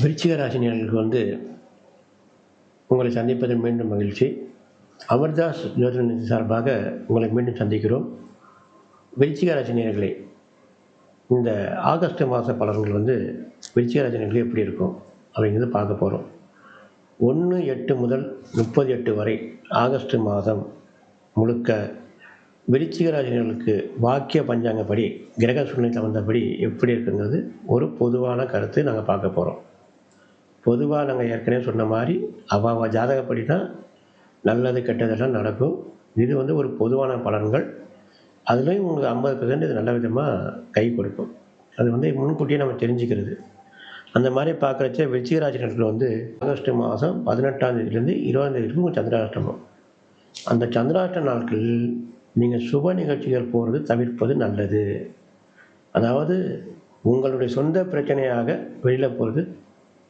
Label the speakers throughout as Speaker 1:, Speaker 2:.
Speaker 1: விருச்சிக ராசினியர்களுக்கு வந்து உங்களை சந்திப்பதில் மீண்டும் மகிழ்ச்சி. அமர்தாஸ் ஜோதிட சார்பாக உங்களை மீண்டும் சந்திக்கிறோம். விருச்சிக ராசினியர்களே இந்த ஆகஸ்ட் மாத பலன்கள் வந்து விருச்சிக ராசினியர்களுக்கு எப்படி இருக்கும் அப்படிங்கிறது பார்க்க போகிறோம் ஒன்று எட்டு முதல் முப்பது எட்டு வரை ஆகஸ்ட் மாதம் முழுக்க விருச்சிகராசினர்களுக்கு வாக்கிய பஞ்சாங்கப்படி கிரக சூழ்நிலை தகுந்தபடி எப்படி இருக்குங்கிறது ஒரு பொதுவான கருத்து நாங்கள் பார்க்க போகிறோம் பொதுவாக நாங்கள் ஏற்கனவே சொன்ன மாதிரி அவ அவ ஜாதகப்படி தான் நல்லது கெட்டதெல்லாம் நடக்கும். இது வந்து ஒரு பொதுவான பலன்கள். அதுலேயும் உங்களுக்கு ஐம்பது பெர்சன்ட் இது நல்ல விதமாக கை கொடுக்கும். அது வந்து முன்கூட்டியே நம்ம தெரிஞ்சுக்கிறது. அந்த மாதிரி பார்க்குறச்ச விருச்சிகராசி நேரத்தில் வந்து ஆகஸ்ட் மாதம் பதினெட்டாம் தேதியிலேருந்து இருபதாம் தேதி வரைக்கும் சந்திராஷ்டமம். அந்த சந்திராஷ்ட நாட்கள் நீங்கள் சுப நிகழ்ச்சிகள் போகிறது தவிர்ப்பது நல்லது. அதாவது உங்களுடைய சொந்த பிரச்சனையாக வெளியில் போகிறது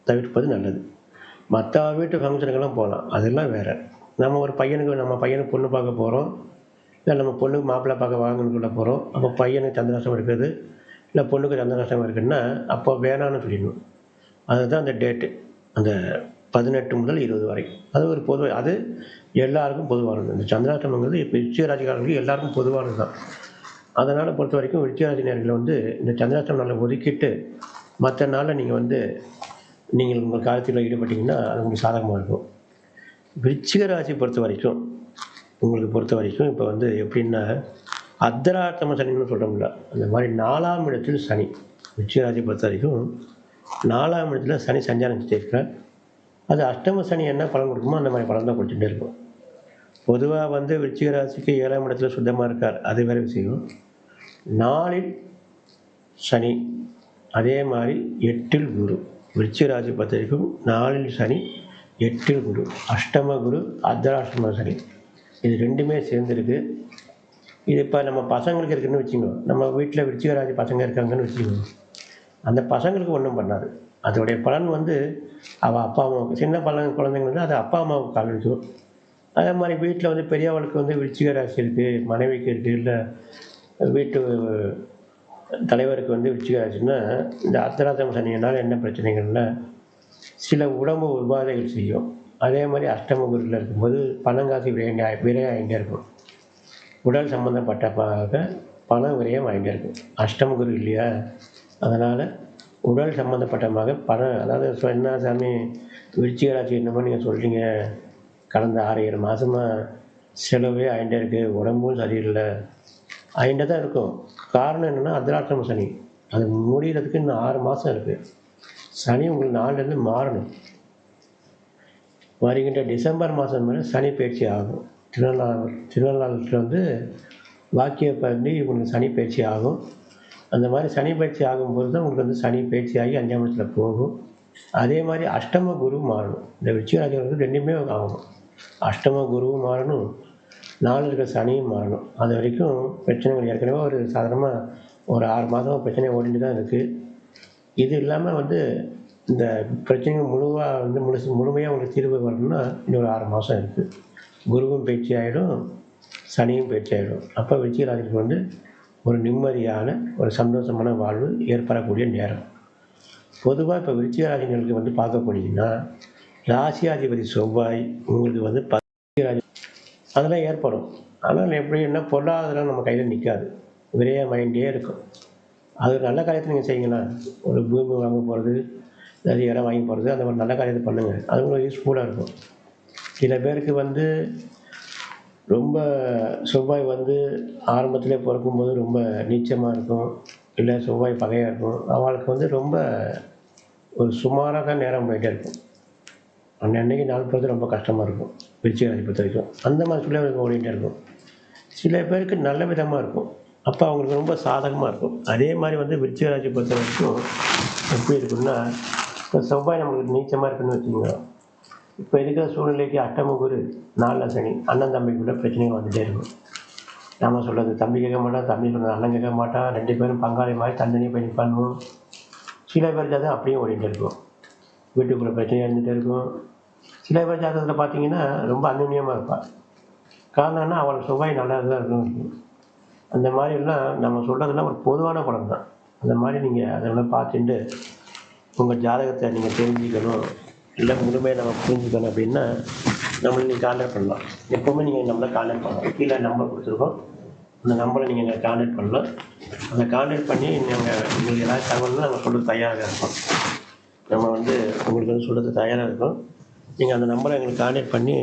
Speaker 1: தவிர்ப்பது நல்லது. மற்ற வீட்டு ஃபங்க்ஷனுக்கெல்லாம் போகலாம். அதெல்லாம் வேறு. நம்ம ஒரு பையனுக்கு நம்ம பையனுக்கு பொண்ணு பார்க்க போகிறோம் இல்லை நம்ம பொண்ணுக்கு மாப்பிள்ளை பார்க்க வாங்கன்னு சொல்ல போகிறோம் அப்போ பையனுக்கு சந்திராசம் இருக்குது. இல்லை பொண்ணுக்கு சந்திராசம் இருக்குதுன்னா அப்போ வேணான்னு சொல்லிடணும். அதுதான் அந்த டேட்டு. அந்த பதினெட்டு முதல் இருபது வரை. அது ஒரு பொது அது எல்லாருக்கும் பொதுவானது. இந்த சந்திராஷ்டமங்கிறது இப்போ விருச்சிகராசிக்காரர்களுக்கு எல்லாருக்கும் பொதுவானது தான். அதனால் பொறுத்த வரைக்கும் விருச்சிகராசி வந்து இந்த சந்திராஷ்டமம் நாளை ஒதுக்கிட்டு மற்ற நாளில் நீங்கள் வந்து நீங்கள் உங்கள் காலத்தில் ஈடுபட்டீங்கன்னா அது உங்களுக்கு சாதகமாக இருக்கும். விருச்சிக ராசி பொறுத்த வரைக்கும் உங்களுக்கு பொறுத்த வரைக்கும் இப்போ வந்து எப்படின்னா அர்த்தராத்தம சனின்னு சொல்கிறோம்ல அந்த மாதிரி நாலாம் இடத்தில் சனி. விருச்சிக ராசி பொறுத்த வரைக்கும் நாலாம் இடத்துல சனி சஞ்சாரம் செஞ்சிருக்கிறார் அது அஷ்டம சனி என்ன பலன் கொடுக்குமோ அந்த மாதிரி பலன் தான் கொடுத்துட்டே இருக்கும். பொதுவாக வந்து விருச்சிக ராசிக்கு ஏழாம் இடத்துல சுத்தமாக இருக்கார். அது வேறு விஷயம். நாளில் சனி அதே மாதிரி எட்டில் குரு. விருச்சிகராசி பத்திரிக்கும் வரைக்கும் நாலில் சனி எட்டில் குரு அஷ்டம குரு அர்த்தராஷ்டம சனி. இது ரெண்டுமே சேர்ந்துருக்கு. இது இப்போ நம்ம பசங்களுக்கு இருக்குன்னு வச்சுக்கோ. நம்ம வீட்டில் விருச்சிகராசி பசங்க இருக்காங்கன்னு வச்சுக்கோ. அந்த பசங்களுக்கு ஒன்றும் பண்ணாது. அதோடைய பலன் வந்து அவள் அப்பா அம்மாவுக்கு சின்ன பலன் குழந்தைங்க வந்து அது அப்பா அம்மாவுக்கு காமிக்கும் அதே மாதிரி வீட்டில் வந்து பெரியவளுக்கு வந்து விருச்சிக ராசி இருக்குது மனைவிக்கு இருக்குது இல்லை வீட்டு தலைவருக்கு வந்து விருச்சிக இந்த அர்த்தராத்தம் சனியினால் என்ன பிரச்சனைகள்னா சில உடம்பு உபாதைகள் செய்யும். அதே மாதிரி அஷ்டம குருவில் இருக்கும்போது பணங்காசு விரயம் விரயம் ஆகிட்டே இருக்கும். உடல் சம்மந்தப்பட்ட பணம் விரயம் ஆகிட்டே இருக்கும். அஷ்டம குரு இல்லையா? அதனால் உடல் சம்மந்தப்பட்டமாக பணம் அதாவது சொ- என்ன சாமி விருச்சிக என்னமோ நீங்கள் சொல்கிறீங்க கடந்த ஆறு ஏழு மாதமாக செலவே ஆகிட்டே இருக்குது உடம்பும் சரியில்லை. ஆகிட்டே தான் இருக்கும். காரணம் என்னென்னா அதிராஷ்டம சனி. அது முடிகிறதுக்கு இன்னும் ஆறு மாதம் இருக்குது சனி உங்களுக்கு நாலுலேருந்து மாறணும். வருகின்ற டிசம்பர் மாதம் மேலே சனி பயிற்சி ஆகும். திருநள்ளாறு திருநள்ளாறில் வந்து வாக்கிய பண்ணி உங்களுக்கு சனி பயிற்சி ஆகும். அந்த மாதிரி சனி பயிற்சி ஆகும்போது தான் உங்களுக்கு வந்து சனி பயிற்சி ஆகி அஞ்சாம் இடத்துல போகும். அதே மாதிரி அஷ்டம குரு மாறணும். இந்த விருச்சிகராஜர்களுக்கு ரெண்டுமே ஆகணும். அஷ்டம குருவும் மாறணும். நாலு இருக்கிற சனியும் மாறணும் அது வரைக்கும் பிரச்சனைகள் ஏற்கனவே ஒரு சாதாரணமாக ஒரு ஆறு மாதம் பிரச்சனை ஓடிட்டு தான் இருக்குது இது இல்லாமல் வந்து இந்த பிரச்சனைகள் முழுவாக வந்து முழுசு முழுமையாக உங்களுக்கு தீர்வு வரணும்னா இன்னொரு ஆறு மாதம் இருக்குது குருவும் பயிற்சி ஆகிடும் சனியும் பயிற்சி ஆகிடும் அப்போ விருச்சிகராஜனுக்கு வந்து ஒரு நிம்மதியான ஒரு சந்தோஷமான வாழ்வு ஏற்படக்கூடிய நேரம். பொதுவாக இப்போ விருச்சிகராஜினர்களுக்கு வந்து பார்க்க போனீங்கன்னா ராசியாதிபதி செவ்வாய் உங்களுக்கு வந்து ப அதெல்லாம் ஏற்படும். ஆனால் எப்படி என்ன பொருளாதாரம் நம்ம கையில் நிற்காது விரயமாயிட்டே இருக்கும். அது நல்ல காரியத்தை நீங்கள் செய்யுங்களா? ஒரு பூமி வாங்க போகிறது நிறைய இடம் வாங்கி போகிறது அந்த மாதிரி நல்ல காரியத்தை பண்ணுங்கள் அது உங்களுக்கு யூஸ்ஃபுல்லாக இருக்கும். சில பேருக்கு வந்து ரொம்ப செவ்வாய் வந்து ஆரம்பத்தில் பிறக்கும்போது ரொம்ப நீச்சமாக இருக்கும். இல்லை செவ்வாய் பகையாக இருக்கும். அவளுக்கு வந்து ரொம்ப ஒரு சுமாராக தான் நேரம் போயிட்டே இருக்கும். அன்னன்னைக்கு நாள் போகிறது ரொம்ப கஷ்டமாக இருக்கும். விருச்சிக பொறுத்த வரைக்கும். அந்த மாதிரி சூழ்நிலை ஓடிட்டே இருக்கும். சில பேருக்கு நல்ல விதமாக இருக்கும். அப்போ அவங்களுக்கு ரொம்ப சாதகமாக இருக்கும். அதே மாதிரி வந்து விருச்சிகராசி பொறுத்த வரைக்கும் எப்படி இருக்குன்னா இப்போ செவ்வாய் நம்மளுக்கு நீச்சமாக இருக்குன்னு வச்சுக்கோங்க. இப்போ இருக்கிற சூழ்நிலைக்கு அட்டம குரு நாலில் சனி அண்ணன் தம்பிக்குள்ள பிரச்சனைகள் வந்துகிட்டே இருக்கும். நாம சொல்கிறது தம்பி கேட்க மாட்டான் தம்பி சொல்கிறது அண்ணன் கேட்க மாட்டான் ரெண்டு பேரும் பங்காளி மாதிரி தனித்தனியாக போய் பண்ணுவோம் சில பேருக்கு ஜாதகம் அப்படியே ஓடிட்டு இருக்கும். வீட்டுக்குள்ளே பிரச்சனை இருந்துகிட்டே இருக்கும். சில பேர் ஜாதகத்தில் பார்த்தீங்கன்னா ரொம்ப அந்நியமாக இருப்பாள். காரணம்னா அவளுக்கு சுவை நல்லா தான் இருக்கணும் அந்த மாதிரிலாம் நம்ம சொல்கிறதெல்லாம் ஒரு பொதுவான படம் தான். அந்த மாதிரி நீங்கள் அதெல்லாம் பார்த்துட்டு உங்கள் ஜாதகத்தை நீங்கள் தெரிஞ்சுக்கணும். இல்லை முழுமையாக நம்ம புரிஞ்சுக்கணும் அப்படின்னா நம்மளை நீங்கள் கான்டாக்ட் பண்ணலாம். எப்போவுமே நீங்கள் நம்மளை கான்டாக்ட் பண்ணலாம். கீழே நம்பர் கொடுத்துருக்கோம். அந்த நம்பரை நீங்கள் எங்களை கான்டாக்ட் பண்ணலாம். அந்த கான்டாக்ட் பண்ணி நீங்கள் உங்களுக்கு ஏதாவது தகவல்னா நாங்கள் சொல்கிறது தயாராக இருக்கோம் நம்ம வந்து உங்களுக்கு வந்து சொல்கிறது தயாராக இருக்கோம் நீங்கள் அந்த நம்பரை எங்களுக்கு கான்டெக்ட் பண்ணி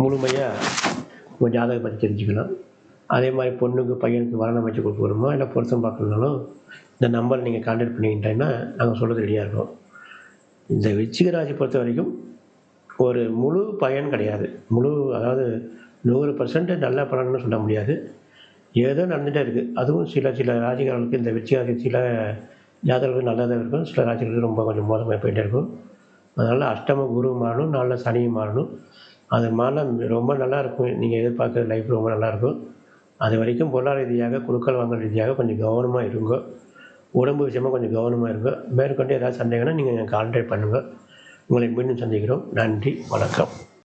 Speaker 1: முழுமையாக உங்கள் ஜாதகம் பற்றி தெரிஞ்சுக்கலாம். அதே மாதிரி பொண்ணுக்கு பையனுக்கு வரணம் அமைச்சு கொடுக்க இல்லை பொருத்தம் பார்க்கணுனாலும் இந்த நம்பரை நீங்கள் கான்டாக்ட் பண்ணிக்கிட்டீங்கன்னா நாங்கள் சொல்கிறது ரெடியாக இருக்கோம். இந்த விருச்சிக ராசி பொறுத்த வரைக்கும் ஒரு முழு பயன் கிடையாது. முழு அதாவது நூறு பர்சன்ட் நல்ல பலன்னு சொல்ல முடியாது. ஏதோ நடந்துகிட்டே இருக்குது அதுவும் சில சில ராசிகாரர்களுக்கு இந்த விருச்சிக சில ஜாதகர்கள் நல்லதாக இருக்கும் சில ராசிகளுக்கு ரொம்ப கொஞ்சம் மோசமாக போயிட்டே இருக்கும். அதனால் அஷ்டம குரு மாறணும் நாளில் சனியும் மாறணும். அது மாறினா ரொம்ப நல்லா இருக்கும். நீங்கள் எதிர்பார்க்குற லைஃப் ரொம்ப நல்லாயிருக்கும் அது வரைக்கும் பொருளாதார ரீதியாக குழுக்கள் வாங்கல் ரீதியாக கொஞ்சம் கவனமாக இருங்க. உடம்பு விஷயமாக கொஞ்சம் கவனமாக இருங்க. மேற்கொண்டு ஏதாவது சந்தேகம்னா நீங்கள் கான்டாக்ட் பண்ணுங்கள் உங்களை மீண்டும் சந்திக்கிறோம். நன்றி வணக்கம்.